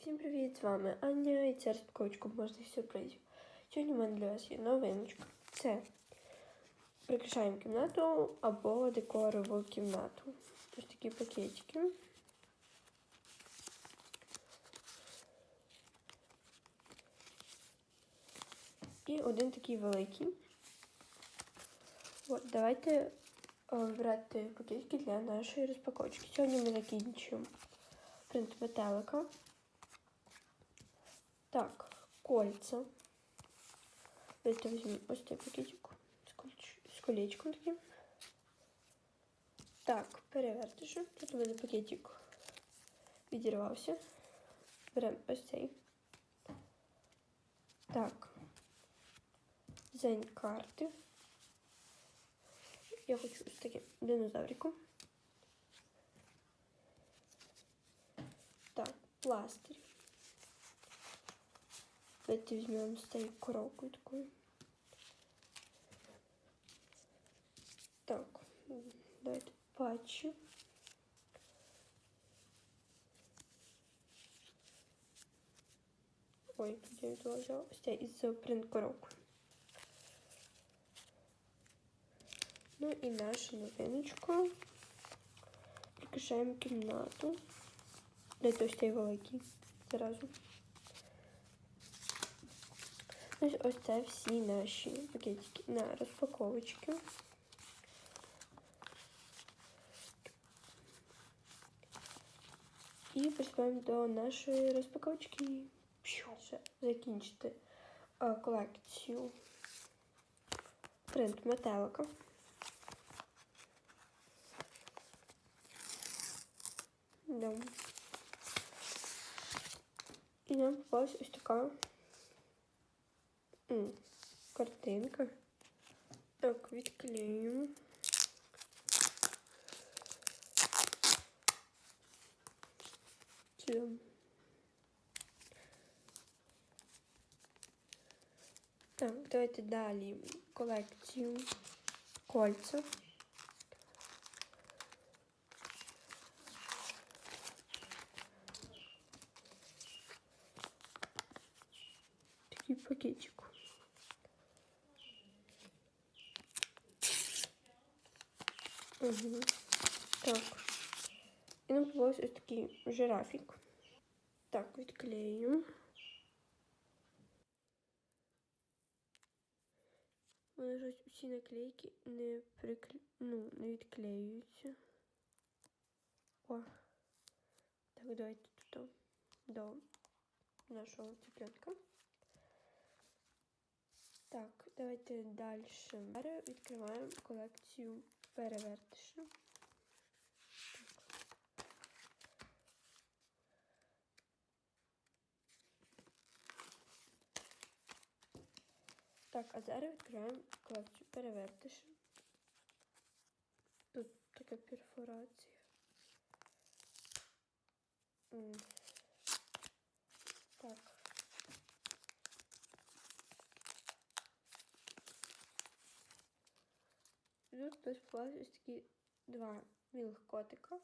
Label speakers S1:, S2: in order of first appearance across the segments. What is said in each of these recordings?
S1: Всім привіт! З вами Аня і це розпаковочка можних сюрпризів. Сьогодні в мене для вас є новиночка. Це прикрашаємо кімнату або декор в кімнату. Ось такі пакетики. І один такий великий. От, давайте е, вибирати пакетики для нашої розпаковочки. Сьогодні ми закінчуємо принт метелика. Так, кольца. Давайте візьмемо ось цей пакетик з, колечком таким. Так, перевертиши. Тут у мене пакетик відірвався. Беремо ось цей. Так. Дизайн карти. Я хочу ось таким динозавриком. Так, пластирь. Давайте візьмемо з цією коробкою такою. Так, давайте патчі. Ой, тут я відложила. Ось ця із принт коробкою. Ну і нашу новиночку. Прикрашаємо кімнату. Дайте ось цей великий зразу. Ось ось це всі наші пакетики на розпаковочки. І приступаємо до нашої розпаковочки. Закінчити е, колекцію принт метелика. Да. І нам попалась ось така картинка. Так, відклеюємо. Сюди. Так, давайте далі колекцію кольця. Такий пакетик. Угу. Так. І нам попався ось такий жирафік. Так, відклею. Вони ж усі наклейки не прикле... ну, не відклеюються. О. Так, давайте тут до нашого цыпленка. Так, давайте далі. Відкриваємо колекцію перевертиша. Так, а зараз відкриваємо колекцію перевертиша. Тут така перфорація. М. Так. Тут безплатно ось такі два білих котика.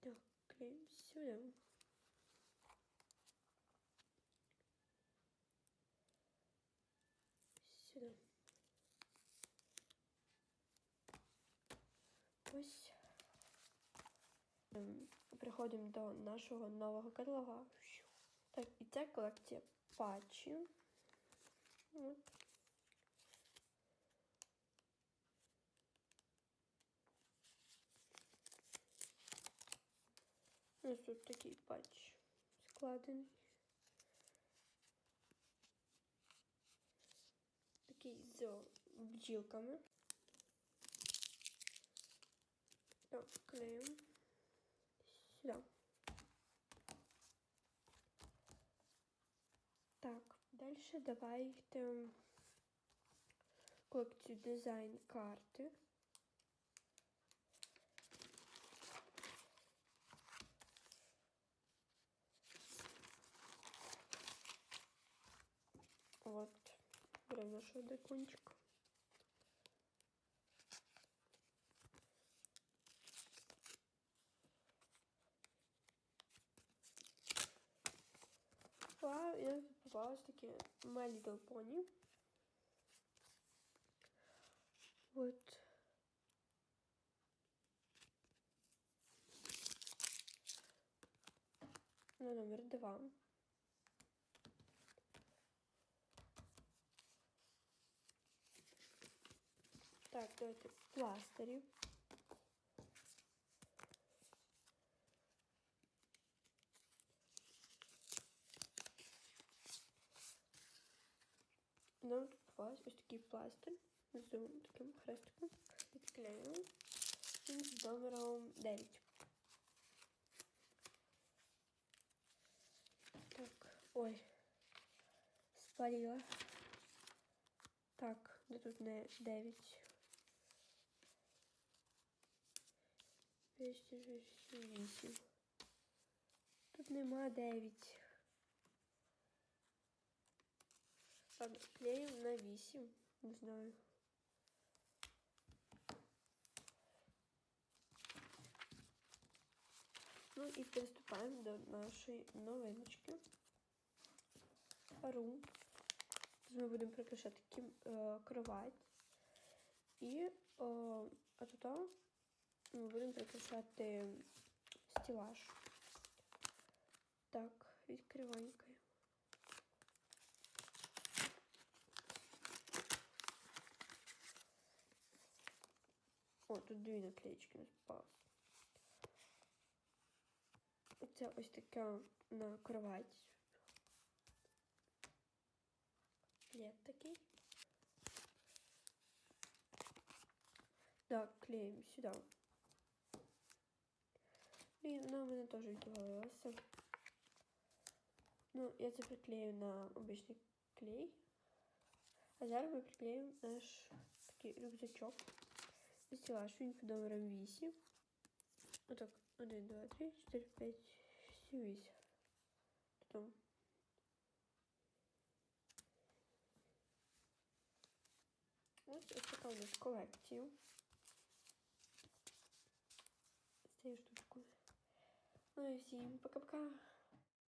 S1: Так, клеїмо сюди. Сюди. Ось. Ем, Приходимо до нашого нового каталога. Так, і ця колекція патчів. Ось тут такий патч складений. Такий з бджілками. Так, клеїмо сюди. Так, дальше давайте колекцію дизайн карти. От, беремо наш дикунчика. Купувала ось такі My Little Pony. От. На номер два. Так, давайте пластирі. Такий пластир з таким хрестиком. Відклеюємо. Він з номером 9. Так, ой. Спалила. Так, де тут не 9. 268. Тут нема 9. Ладно, на 8. Не знаю. Ну і приступаємо до нашої новиночки. Рум. Тут ми будемо прикрашати е, кровать. І о, а тут ми будемо прикрашати стелаж. Так, відкриваємо. О, тут дві наклеечки не спалось. Це ось таке на кровать. Плед такий. Так, клеїмо сюди. І вона у мене теж відвалилася. Ну, я це приклею на обичний клей. А зараз ми приклеїмо наш такий рюкзачок. Стілаж він під номером 8. Отак, 1, 2, 3, 4, 5, 6, 8. Потім. Ось ось така у нас колекція. З цією штучкою. Ну і всім пока-пока.